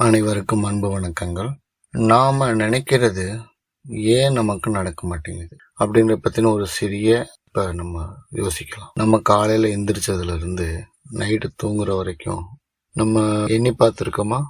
அனைவருக்கும் அன்பு வணக்கங்கள். நாம நினைக்கிறது ஏன் நமக்கு நடக்க மாட்டேங்குது அப்படின்ற பத்தின ஒரு சிறிய இப்ப நம்ம யோசிக்கலாம். நம்ம காலையில எந்திரிச்சதுல இருந்து நைட்டு தூங்குற வரைக்கும் நம்ம எண்ணி பார்த்துருக்கோமா?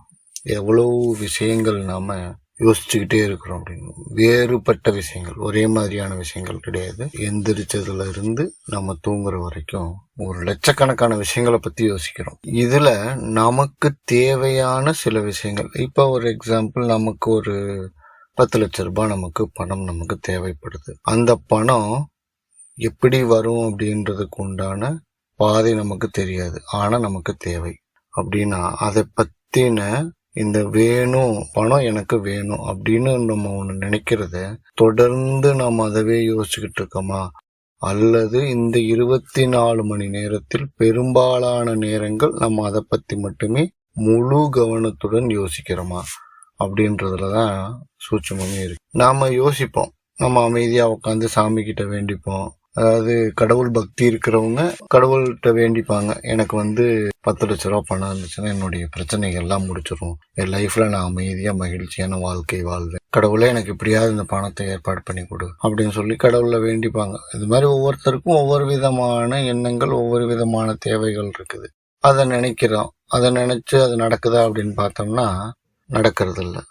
எவ்வளவு விஷயங்கள் நாம யோசிச்சுக்கிட்டே இருக்கிறோம் அப்படின்னு. வேறுபட்ட விஷயங்கள் ஒரே மாதிரியான விஷயங்கள் கிடையாது. எந்திரிச்சதுல இருந்து நம்ம தூங்குற வரைக்கும் ஒரு லட்சக்கணக்கான விஷயங்களை பத்தி யோசிக்கிறோம். இதுல நமக்கு தேவையான சில விஷயங்கள் இப்ப ஒரு எக்ஸாம்பிள் நமக்கு ஒரு பத்து லட்ச ரூபாய் நமக்கு பணம் நமக்கு தேவைப்படுது. அந்த பணம் எப்படி வரும் அப்படின்றதுக்கு உண்டான பாதை நமக்கு தெரியாது. ஆனா நமக்கு தேவை. அப்படின்னா அதை பத்தின இந்த வேணும் பணம் எனக்கு வேணும் அப்படின்னு நம்ம ஒன்று நினைக்கிறத தொடர்ந்து நாம் அதவே யோசிச்சுக்கிட்டு இருக்கோமா? அல்லது இந்த இருபத்தி நாலு மணி நேரத்தில் பெரும்பாலான நேரங்கள் நம்ம அதை பற்றி மட்டுமே முழு கவனத்துடன் யோசிக்கிறோமா? அப்படின்றதுல தான் சூட்சமே இருக்கு. நாம யோசிப்போம். நம்ம அமைதியாக உட்காந்து சாமி கிட்ட வேண்டிப்போம். அதாவது கடவுள் பக்தி இருக்கிறவங்க கடவுள்கிட்ட வேண்டிப்பாங்க. எனக்கு வந்து பத்து லட்ச ரூபா பணம் இருந்துச்சுன்னா என்னுடைய பிரச்சனைகள் எல்லாம் என் லைஃப்ல நான் அமைதியா மகிழ்ச்சியான வாழ்க்கை வாழ்வேன். கடவுளே எனக்கு இப்படியாவது இந்த பணத்தை ஏற்பாடு பண்ணி கொடு அப்படின்னு சொல்லி கடவுளில் வேண்டிப்பாங்க. இது மாதிரி ஒவ்வொருத்தருக்கும் ஒவ்வொரு விதமான எண்ணங்கள் ஒவ்வொரு விதமான தேவைகள் இருக்குது. அதை நினைக்கிறோம். அதை நினைச்சு அது நடக்குதா அப்படின்னு பார்த்தோம்னா நடக்கிறது இல்லை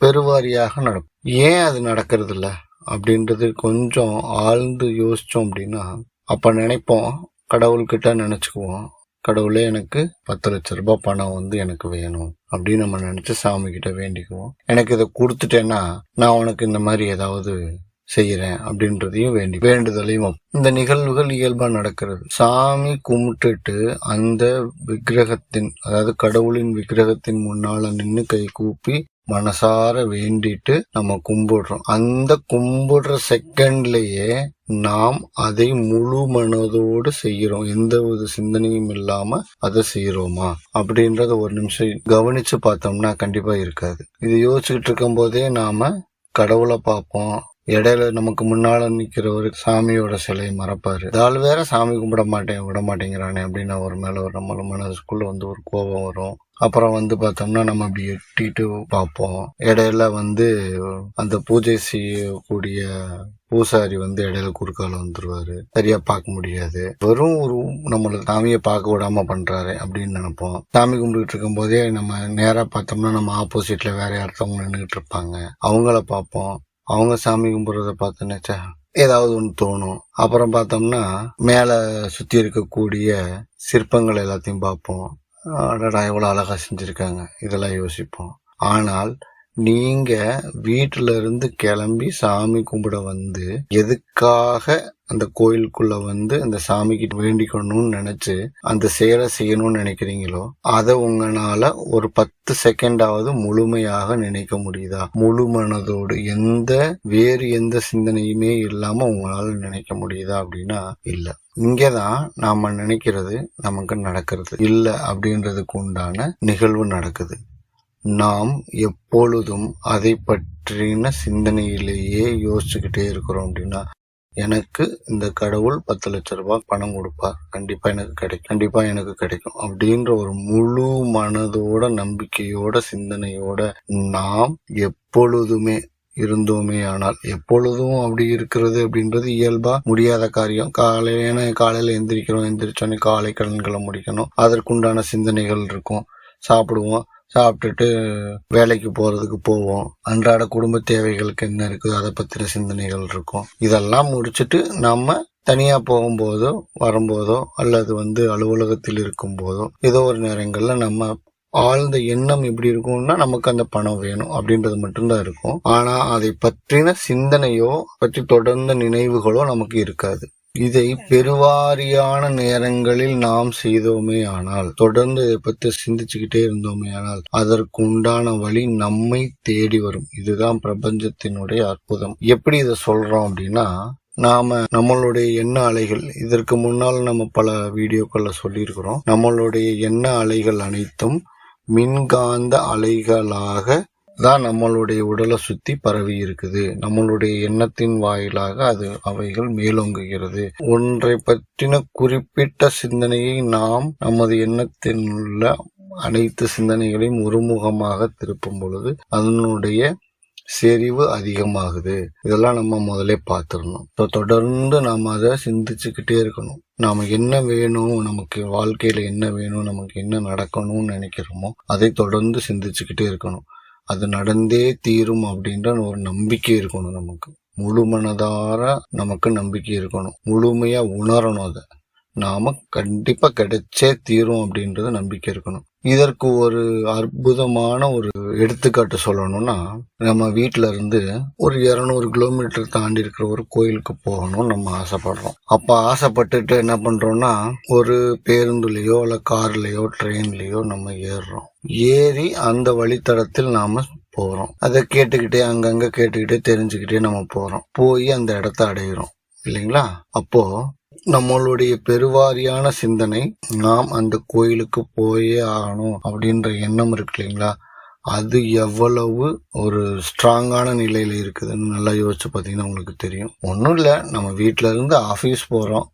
பெருவாரியாக நடக்கும். ஏன் அது நடக்கிறது இல்லை அப்படின்றது கொஞ்சம் ஆழ்ந்து யோசித்தோம் அப்படின்னா அப்போ நினைப்போம் கடவுள்கிட்ட நினச்சிக்குவோம். கடவுளே எனக்கு பத்து லட்ச ரூபாய் பணம் வந்து எனக்கு வேணும் அப்படின்னு நம்ம நினச்சி சாமி கிட்ட வேண்டிக்குவோம். எனக்கு இதை கொடுத்துட்டேன்னா நான் உனக்கு இந்த மாதிரி ஏதாவது செய்கிறேன் அப்படின்றதையும் வேண்டி வேண்டுதலையும் இந்த நிகழ்வுகள் இயல்பாக நடக்கிறது. சாமி கும்பிட்டுட்டு அந்த விக்கிரகத்தின் அதாவது கடவுளின் விக்கிரகத்தின் முன்னால் நின்று கை கூப்பி மனசார வேண்டிட்டு நம்ம கும்பிடுறோம். அந்த கும்பிடுற செகண்ட்லயே நாம் அதை முழு மனதோடு செய்கிறோம். எந்த ஒரு சிந்தனையும் இல்லாம அதை செய்யறோமா அப்படின்றத ஒரு நிமிஷம் கவனிச்சு பார்த்தோம்னா கண்டிப்பா இருக்காது. இது யோசிச்சுக்கிட்டு இருக்கும் போதே நாம கடவுளை பார்ப்போம். இடையில நமக்கு முன்னால நிக்கிறவர் சாமியோட சிலையை மறப்பாரு. ஆள் வேற சாமி கும்பிட மாட்டேன் விட மாட்டேங்கிறானே அப்படின்னு அவர் மேல ஒரு நம்மள மனசுக்குள்ள வந்து ஒரு கோபம் வரும். அப்புறம் வந்து பார்த்தோம்னா நம்ம அப்படி எட்டிட்டு பார்ப்போம். இடையில வந்து அந்த பூஜை செய்யக்கூடிய பூசாரி வந்து இடையில குறுக்கால வந்துருவாரு. சரியா பார்க்க முடியாது. வெறும் ஒரு நம்மள சாமியை பார்க்க விடாம பண்றாரு அப்படின்னு நினைப்போம். சாமி கும்பிட்டு இருக்கும் போதே நம்ம நேரா பார்த்தோம்னா நம்ம ஆப்போசிட்ல வேற யார்த்தவங்க நின்றுட்டு இருப்பாங்க. அவங்கள பார்ப்போம். அவங்க சாமி கும்பிட்றத பார்த்து நினைச்சா ஏதாவது ஒன்று தோணும். அப்புறம் பார்த்தோம்னா மேலே சுற்றி இருக்கக்கூடிய சிற்பங்கள் எல்லாத்தையும் பார்ப்போம். அடடா எவ்வளோ அழகாக செஞ்சுருக்காங்க. இதெல்லாம் யோசிப்போம். ஆனால் நீங்கள் வீட்டிலிருந்து கிளம்பி சாமி கும்பிட வந்து எதுக்காக அந்த கோயிலுக்குள்ள வந்து அந்த சாமிக்கு வேண்டிக்கணும்னு நினைச்சு அந்த செயலை செய்யணும்னு நினைக்கிறீங்களோ அதை உங்களால ஒரு பத்து செகண்டாவது முழுமையாக நினைக்க முடியுதா? முழு மனதோடு எந்த வேறு எந்த சிந்தனையுமே இல்லாம உங்களால நினைக்க முடியுதா அப்படின்னா இல்ல. இங்கதான் நாம நினைக்கிறது நமக்கு நடக்கிறது. இல்லை அப்படின்றதுக்கு உண்டான நிகழ்வு நடக்குது. நாம் எப்பொழுதும் அதை பற்றின சிந்தனையிலேயே யோசிச்சுக்கிட்டே இருக்கிறோம் அப்படின்னா எனக்கு இந்த கடவுள் பத்து லட்ச ரூபாய் பணம் கொடுப்பார் கண்டிப்பா எனக்கு கிடைக்கும். கண்டிப்பா எனக்கு கிடைக்கும். அப்படின்ற ஒரு முழு மனதோட நம்பிக்கையோட சிந்தனையோட நாம் எப்பொழுதுமே இருந்தோமே ஆனால் எப்பொழுதும் அப்படி இருக்கிறது அப்படின்றது இயல்பா முடியாத காரியம். காலையில காலையில எந்திரிக்கிறோம் எந்திரிச்சோன்னே காலை கடன்களை முடிக்கணும். அதற்குண்டான சிந்தனைகள் இருக்கும். சாப்பிடுவோம். சாப்பிட்டுட்டு வேலைக்கு போறதுக்கு போவோம். அன்றாட குடும்ப தேவைகளுக்கு என்ன இருக்குது அதை பத்தின சிந்தனைகள் இருக்கும். இதெல்லாம் முடிச்சுட்டு நம்ம தனியா போகும்போதோ வரும்போதோ அல்லது வந்து அலுவலகத்தில் இருக்கும் போதோ ஏதோ ஒரு நேரங்கள்ல நம்ம ஆழ்ந்த எண்ணம் எப்படி இருக்கும்னா நமக்கு அந்த பணம் வேணும் அப்படின்றது மட்டும்தான் இருக்கும். ஆனா அதை பற்றின சிந்தனையோ பற்றி தொடர்ந்த நினைவுகளோ நமக்கு இருக்காது. இதை பெருவாரியான நேரங்களில் நாம் செய்தோமே ஆனால் தொடர்ந்து இதை பற்றி சிந்திச்சுக்கிட்டே இருந்தோமே ஆனால் அதற்கு உண்டான வழி நம்மை தேடி வரும். இதுதான் பிரபஞ்சத்தினுடைய அற்புதம். எப்படி இதை சொல்றோம் அப்படின்னா நாம நம்மளுடைய எண்ண அலைகள் இதற்கு முன்னால் நம்ம பல வீடியோக்கள்ல சொல்லியிருக்கிறோம். நம்மளுடைய எண்ண அலைகள் அனைத்தும் மின்காந்த அலைகளாக தான் நம்மளுடைய உடலை சுத்தி பரவி இருக்குது. நம்மளுடைய எண்ணத்தின் வாயிலாக அது அவைகள் மேலோங்குகிறது. ஒன்றை பற்றின குறிப்பிட்ட சிந்தனையை நாம் நமது எண்ணத்தில் உள்ள அனைத்து சிந்தனைகளையும் ஒருமுகமாக திருப்பும் பொழுது அதனுடைய செறிவு அதிகமாகுது. இதெல்லாம் நம்ம முதலே பார்த்துடணும். ஸோ தொடர்ந்து நாம் அதை சிந்திச்சுக்கிட்டே இருக்கணும். நாம என்ன வேணும் நமக்கு வாழ்க்கையில என்ன வேணும் நமக்கு என்ன நடக்கணும்னு நினைக்கிறோமோ அதை தொடர்ந்து சிந்திச்சுக்கிட்டே இருக்கணும். அது நடந்தே தீரும் அப்படின்ற ஒரு நம்பிக்கை இருக்கணும் நமக்கு. முழு மனதார நமக்கு நம்பிக்கை இருக்கணும். முழுமையா உணரணும் அதை. நாம கண்டிப்பா கிடைச்சே தீரும் அப்படின்றது நம்பிக்கை இருக்கணும். இதற்கு ஒரு அற்புதமான ஒரு எடுத்துக்காட்டு சொல்லணும்னா நம்ம வீட்டில இருந்து ஒரு இருநூறு கிலோமீட்டர் தாண்டி இருக்கிற ஒரு கோயிலுக்கு போகணும்னு நம்ம ஆசைப்படுறோம். அப்ப ஆசைப்பட்டுட்டு என்ன பண்றோம்னா ஒரு பேருந்துலயோ இல்ல கார்லயோ ட்ரெயின்லயோ நம்ம ஏறுறோம். ஏறி அந்த வழித்தடத்தில் நாம போறோம். அதை கேட்டுக்கிட்டே அங்கங்க கேட்டுக்கிட்டே தெரிஞ்சுக்கிட்டே நம்ம போறோம். போய் அந்த இடத்த அடையிறோம். இல்லைங்களா? அப்போ நம்மளுடைய பெருவாரியான சிந்தனை நாம் அந்த கோயிலுக்கு போயே ஆகணும் அப்படின்ற எண்ணம் இருக்கு இல்லைங்களா? அது எவ்வளவு ஒரு ஸ்ட்ராங்கான நிலையில இருக்குதுன்னு நல்லா யோசிச்சு பார்த்தீங்கன்னா உங்களுக்கு தெரியும். ஒன்றும் இல்லை நம்ம வீட்டில இருந்து ஆஃபீஸ் போகிறோம்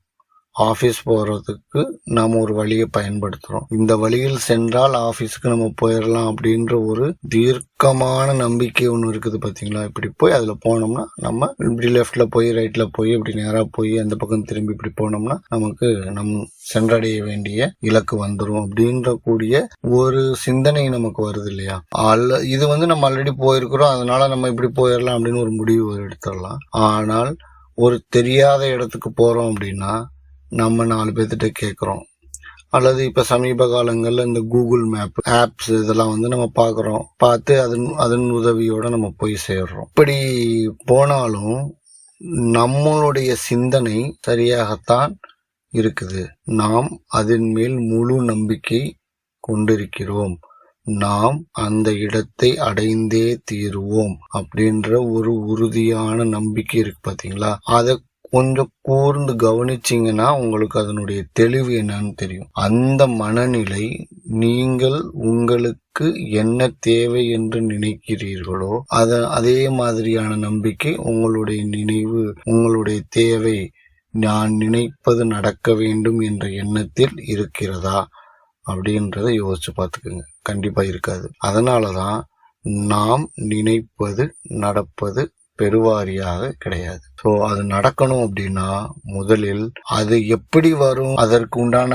ஆஃபீஸ் போகிறதுக்கு நாம் ஒரு வழியை பயன்படுத்துகிறோம் இந்த வழியில் சென்றால் ஆஃபீஸுக்கு நம்ம போயிடலாம் அப்படின்ற ஒரு தீர்க்கமான நம்பிக்கை ஒன்று இருக்குது பார்த்தீங்களா இப்படி போய் அதில் போனோம்னா நம்ம இப்படி லெஃப்டில் போய் ரைட்டில் போய் இப்படி நேராக போய் அந்த பக்கம் திரும்பி இப்படி போனோம்னா நமக்கு நம் சென்றடைய வேண்டிய இலக்கு வந்துடும் அப்படின்ற கூடிய ஒரு சிந்தனை நமக்கு வருது இல்லையா? அல்ல இது வந்து நம்ம ஆல்ரெடி போயிருக்கிறோம் அதனால நம்ம இப்படி போயிடலாம் அப்படின்னு ஒரு முடிவு எடுத்துடலாம். ஆனால் ஒரு தெரியாத இடத்துக்கு போகிறோம் அப்படின்னா நம்ம நாலு பேர்த்திட்ட கேட்குறோம் அல்லது இப்போ சமீப காலங்களில் இந்த கூகுள் மேப் ஆப்ஸ் இதெல்லாம் வந்து நம்ம பார்க்குறோம் பார்த்து அதன் அதன் உதவியோடு நம்ம போய் சேர்றோம். இப்படி போனாலும் நம்மளுடைய சிந்தனை சரியாகத்தான் இருக்குது. நாம் அதன் மேல் முழு நம்பிக்கை கொண்டிருக்கிறோம். நாம் அந்த இடத்தை அடைந்தே தீருவோம் அப்படின்ற ஒரு உறுதியான நம்பிக்கை இருக்கு பாத்தீங்களா? அதை கொஞ்சம் கூர்ந்து கவனிச்சிங்கன்னா உங்களுக்கு அதனுடைய தெளிவு என்னன்னு தெரியும். அந்த மனநிலை நீங்கள் உங்களுக்கு என்ன தேவை என்று நினைக்கிறீர்களோ அத அதே மாதிரியான நம்பிக்கை உங்களுடைய நினைவு உங்களுடைய தேவை நான் நினைப்பது நடக்க வேண்டும் என்ற எண்ணத்தில் இருக்கிறதா அப்படின்றத யோசிச்சு பார்த்துக்குங்க. கண்டிப்பா இருக்காது. அதனாலதான் நாம் நினைப்பது நடப்பது பெருவாரியாக கிடையாது. ஸோ அது நடக்கணும் அப்படின்னா முதலில் அது எப்படி வரும் அதற்கு உண்டான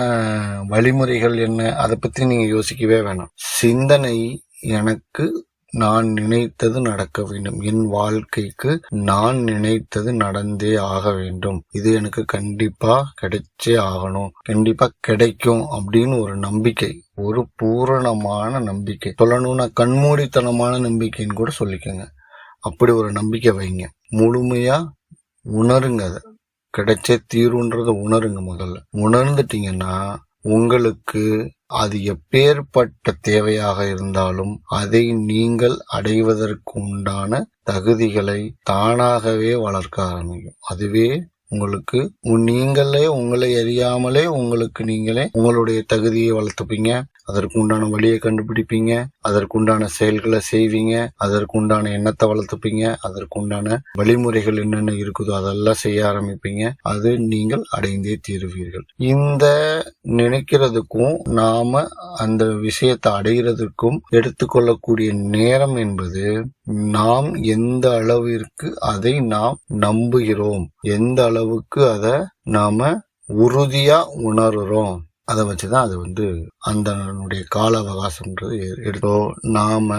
வழிமுறைகள் என்ன அதை பத்தி நீங்க யோசிக்கவே வேணாம். சிந்தனை எனக்கு நான் நினைத்தது நடக்க வேண்டும். என் வாழ்க்கைக்கு நான் நினைத்தது நடந்தே ஆக வேண்டும். இது எனக்கு கண்டிப்பா கிடைச்சே ஆகணும். கண்டிப்பா கிடைக்கும் அப்படின்னு ஒரு நம்பிக்கை. ஒரு பூரணமான நம்பிக்கை. சொல்லணும்னா கண்மூடித்தனமான நம்பிக்கைன்னு கூட சொல்லிக்கோங்க. அப்படி ஒரு நம்பிக்கை வைங்க. முழுமையா உணருங்க அதை. கிடைச்சே தீருன்றத உணருங்க முதல்ல. உணர்ந்துட்டீங்கன்னா உங்களுக்கு அது எப்பேற்பட்ட தேவையாக இருந்தாலும் அதை நீங்கள் அடைவதற்கு உண்டான தகுதிகளை தானாகவே வளர்க்க ஆரம்பிக்கும். அதுவே உங்களுக்கு நீங்களே உங்களை அறியாமலே உங்களுக்கு நீங்களே உங்களுடைய தகுதியை வளர்த்துப்பீங்க. அதற்கு உண்டான வழியை கண்டுபிடிப்பீங்க. அதற்கு உண்டான செயல்களை செய்வீங்க. அதற்கு உண்டான எண்ணத்தை வளர்த்துப்பீங்க. அதற்கு உண்டான வழிமுறைகள் என்னென்ன இருக்குதோ அதெல்லாம் செய்ய ஆரம்பிப்பீங்க. அது நீங்கள் அடைந்தே தீருவீர்கள். இந்த நினைக்கிறதுக்கும் நாம அந்த விஷயத்தை அடைகிறதுக்கும் எடுத்துக்கொள்ளக்கூடிய நேரம் என்பது நாம் எந்த அளவிற்கு அதை நாம் நம்புகிறோம் எந்த அளவுக்கு அதை நாம உறுதியா உணர்றோம் அதை வச்சுதான் அது வந்து அந்த கால அவகாசம்ன்றது எடுத்தோ நாம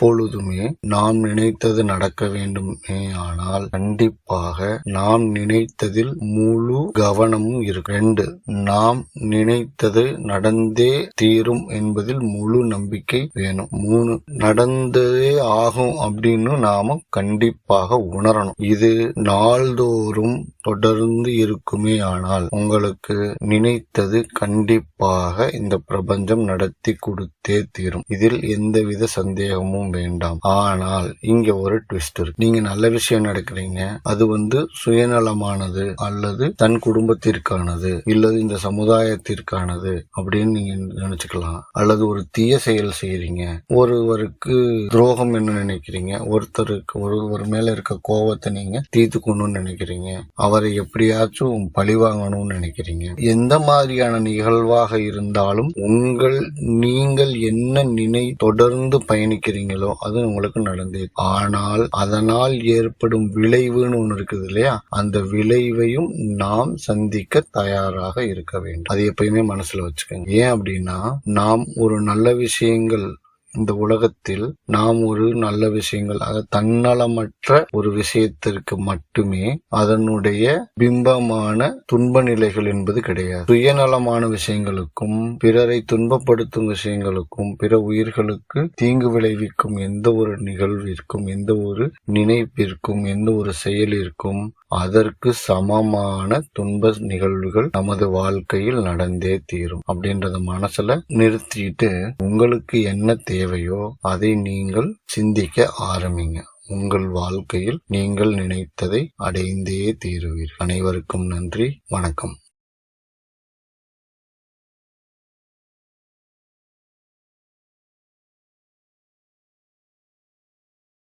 எப்பொழுதுமே நாம் நினைத்தது நடக்க வேண்டுமே ஆனால் கண்டிப்பாக நாம் நினைத்ததில் முழு கவனமும் இருக்கு ரெண்டு நாம் நினைத்தது நடந்தே தீரும் என்பதில் முழு நம்பிக்கை வேணும். மூணு நடந்ததே ஆகும் அப்படின்னு நாம கண்டிப்பாக உணரணும். இது நாள்தோறும் தொடர்ந்து இருக்குமே ஆனால் உங்களுக்கு நினைத்தது கண்டிப்பாக இந்த பிரபஞ்சம் நடத்தி கொடுத்தே தீரும். இதில் எந்தவித சந்தேகமும் வேண்டாம். ஆனால் இங்க ஒரு ட்விஸ்ட் இருக்கு. நீங்க நல்ல விஷயம் நடக்கிறீங்க. அது வந்து சுயநலமானது அல்லது தன் குடும்பத்திற்கானது இல்லது இந்த சமுதாயத்திற்கானது அப்படின்னு நீங்க நினைச்சுக்கலாம். அல்லது ஒரு தீய செயல் செய்யறீங்க ஒருவருக்கு துரோகம் என்ன நினைக்கிறீங்க. ஒருத்தருக்கு ஒருவர் மேல இருக்க கோவத்தை நீங்க தீர்த்துக்கணும்னு நினைக்கிறீங்க. அவரை எப்படியாச்சும் பழி வாங்கணும்னு நினைக்கிறீங்க. எந்த மாதிரியான நிகழ்வாக இருந்தாலும் உங்கள் நீங்கள் என்ன நினை தொடர்ந்து பயணிக்கிறீங்களோ அது உங்களுக்கு நடந்தே ஆனால் அதனால் ஏற்படும் விளைவுன்னு ஒண்ணு இருக்குது இல்லையா? அந்த விளைவையும் நாம் சந்திக்க தயாராக இருக்க வேண்டும். அது எப்பயுமே மனசுல வச்சுக்கோங்க. ஏன் அப்படின்னா நாம் ஒரு நல்ல விஷயங்கள் இந்த உலகத்தில் நாம் ஒரு நல்ல விஷயங்கள் அது தன்னலமற்ற ஒரு விஷயத்திற்கு மட்டுமே அதனுடைய பிம்பமான துன்ப நிலைகள் என்பது கிடையாது. சுயநலமான விஷயங்களுக்கும் பிறரை துன்பப்படுத்தும் விஷயங்களுக்கும் பிற உயிர்களுக்கு தீங்கு விளைவிக்கும் எந்த ஒரு நிகழ்விற்கும் எந்த ஒரு நினைப்பிற்கும் எந்த ஒரு செயலிற்கும் அதற்கு சமமான துன்ப நிகழ்வுகள் நமது வாழ்க்கையில் நடந்தே தீரும் அப்படின்றத மனசுல நிறுத்திட்டு உங்களுக்கு என்ன தேவையோ அதை நீங்கள் சிந்திக்க ஆரம்பிங்க. உங்கள் வாழ்க்கையில் நீங்கள் நினைத்ததை அடைந்தே தீருவீர்கள். அனைவருக்கும் நன்றி. வணக்கம்.